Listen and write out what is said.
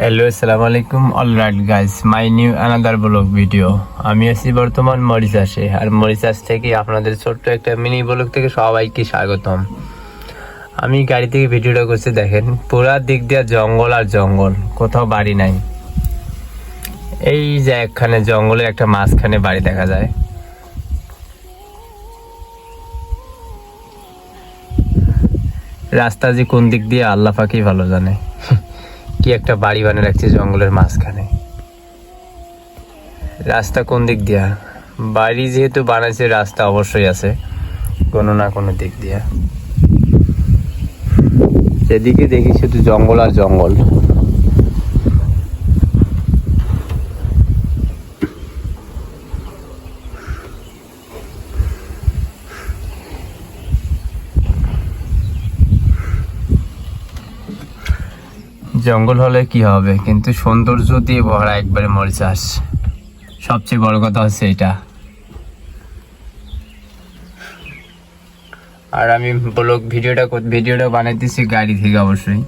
Hello আসসালামু আলাইকুম alright guys my new another blog video আমি আছি বর্তমান মরিচাসে, আর মরিচাস থেকে আপনাদের ছোট্ট একটা মিনি ব্লগ থেকে সবাইকে স্বাগতম। আমি গাড়ি থেকে ভিডিওটা করছি, দেখেন, পুরা দিক দিয়ে জঙ্গল আর জঙ্গল, কোথাও বাড়ি নাই। এই যে একখানে জঙ্গলের একটা মাঝখানে বাড়ি দেখা যায়। রাস্তা যে কোন দিক দিয়ে আল্লাহ পাকি ভালো জানে। কি একটা বাড়ি বানিয়ে রাখছে জঙ্গলের মাঝখানে। রাস্তা কোন দিক দিয়া? বাড়ি যেহেতু বানাইছে, রাস্তা অবশ্যই আছে। কোনো না কোনো দিক দিয়া। যেদিকে দেখি শুধু জঙ্গল আর জঙ্গল। জঙ্গল হলে কি হবে? কিন্তু সৌন্দর্য দিয়ে ভরা একবারে মরিচাস। সবচেয়ে বড় কথা হচ্ছে এটা। আর আমি ব্লগ ভিডিওটা ভিডিওটা বানাইতেছি গাড়ি থেকে অবশ্যই।